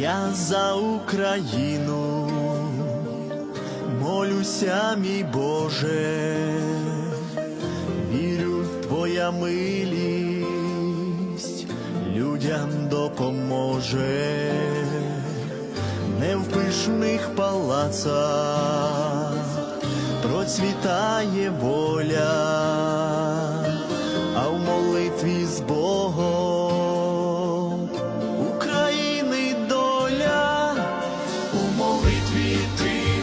Я за Україну молюся, мій Боже, вірю, в Твоя милість людям допоможе, не в пишних палацах процвітає воля,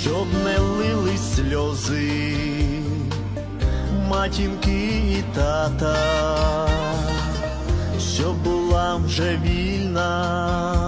Щоб не лили сльози матінки і тата, щоб була вже вільна